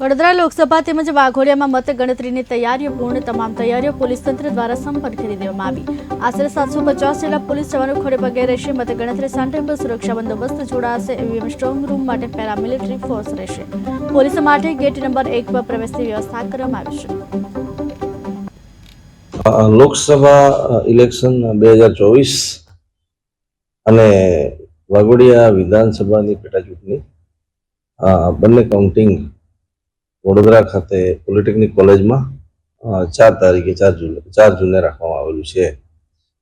વડોદરા લોકસભા તેમજ વાઘોડિયામાં મતગણતરીની તૈયારીઓ પૂર્ણ, તમામ તૈયારીઓ પોલીસ તંત્ર દ્વારા સંપન્ન કરી દેવામાં આવી. આશરે સાતસો પચાસ જેટલા પોલીસ જવાનો ખડે પગે રહેશે, મતગણતરી પર સુરક્ષા બંદોબસ્ત જોડાશે ઈવીએમ સ્ટ્રોંગ રૂમ માટે પેરામિલિટરી ફોર્સ રહેશે. પોલીસ માટે ગેટ નંબર એક પર પ્રવેશની વ્યવસ્થા કરવામાં આવી છે. લોકસભા ઇલેક્શન બે હજાર ચોવીસ અને વાઘોડિયા વિધાનસભાની પેટા બંને કાઉન્ટિંગ વડોદરા ખાતે પોલિટેકનિક કોલેજમાં ચાર તારીખે, ચાર જૂન ચાર જૂને રાખવામાં આવેલું છે.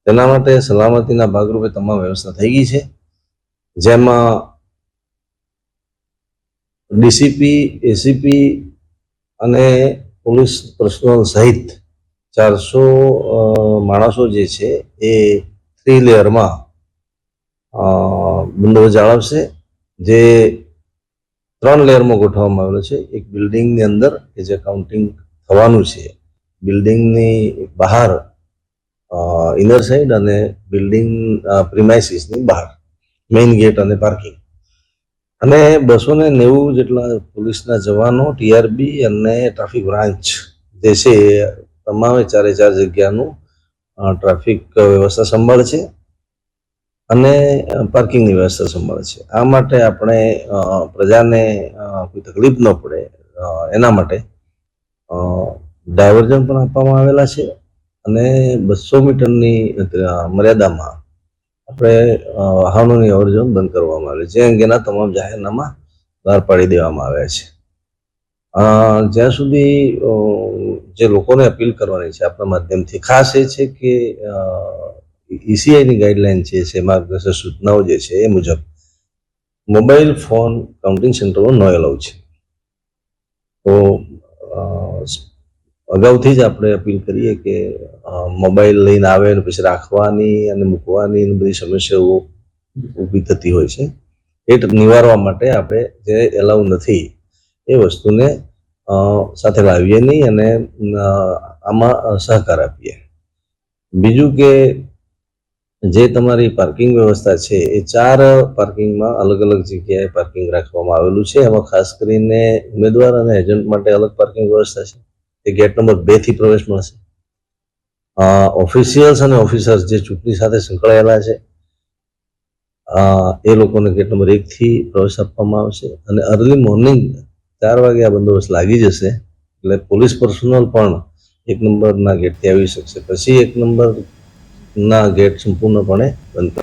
તેના માટે સલામતીના ભાગરૂપે તમામ વ્યવસ્થા થઈ ગઈ છે. જેમાં ડીસીપી, એસીપી અને પોલીસ પર્સનલ સહિત ચારસો માણસો જે છે એ થ્રી લેયરમાં બંદોબસ્ત જાળવશે જે ત્રણ લેયરમાં ગોઠવવામાં આવેલો છે. એક બિલ્ડિંગની અંદર કે જે કાઉન્ટિંગ થવાનું છે. બિલ્ડિંગની બહાર ઇનર સાઈડ અને બિલ્ડિંગ પ્રિમાઇસીસની બહાર મેઇન ગેટ અને પાર્કિંગ અને બસો ને નેવું જેટલા પોલીસના જવાનો ટીઆરબી અને ટ્રાફિક બ્રાન્ચ જે છે તમામે ચારે ચાર જગ્યાનું ટ્રાફિક વ્યવસ્થા સંભાળ છે. અને પાર્કિંગની વ્યવસ્થા સંભાળે છે. આ માટે આપણે પ્રજાને કોઈ તકલીફ ન પડે એના માટે ડાયવર્ઝન પણ આપવામાં આવેલા છે અને બસો મીટરની મર્યાદામાં આપણે વાહનોની અવરજવર બંધ કરવામાં આવે છે. જે અંગેના તમામ જાહેરનામા બહાર પાડી દેવામાં આવ્યા છે. જ્યાં સુધી જે લોકોને અપીલ કરવાની છે આપણા માધ્યમથી, ખાસ એ છે કે ઈસીઆઈની ગાઈડલાઈન છે છે, માર્ગદર્શક સૂચનાઓ જે છે, એ મુજબ મોબાઈલ ફોન કાઉન્ટિંગ સેન્ટરો નો એલાઉ છે. તો અગાઉથી જ આપણે અપીલ કરીએ કે મોબાઈલ લઈને આવે અને પછી રાખવાની અને મૂકવાની બધી સમસ્યાઓ ઊભી થતી હોય છે. એ નિવારવા માટે આપણે જે એલાઉ નથી, એ વસ્તુને સાથે લાવીએ નહીં અને આમાં સહકાર આપીએ. બીજું કે જે તમારી પાર્કિંગ વ્યવસ્થા છે, એ ચાર પાર્કિંગમાં અલગ અલગ જગ્યાએ પાર્કિંગ રાખવામાં આવેલું છે. એમાં ખાસ કરીને ઉમેદવાર અને એજન્ટ માટે અલગ પાર્કિંગ વ્યવસ્થા છે. એ ગેટ નંબર બેથી પ્રવેશ મળશે. ઓફિશિયલ્સ અને ઓફિસર્સ જે ચૂંટણી સાથે સંકળાયેલા છે એ લોકોને ગેટ નંબર એક થી પ્રવેશ આપવામાં આવશે. અને અર્લી મોર્નિંગ ચાર વાગે આ બંદોબસ્ત લાગી જશે, એટલે પોલીસ પર્સનલ પણ એક નંબરના ગેટથી આવી શકશે. પછી એક નંબરના ગેટ સંપૂર્ણપણે બંધ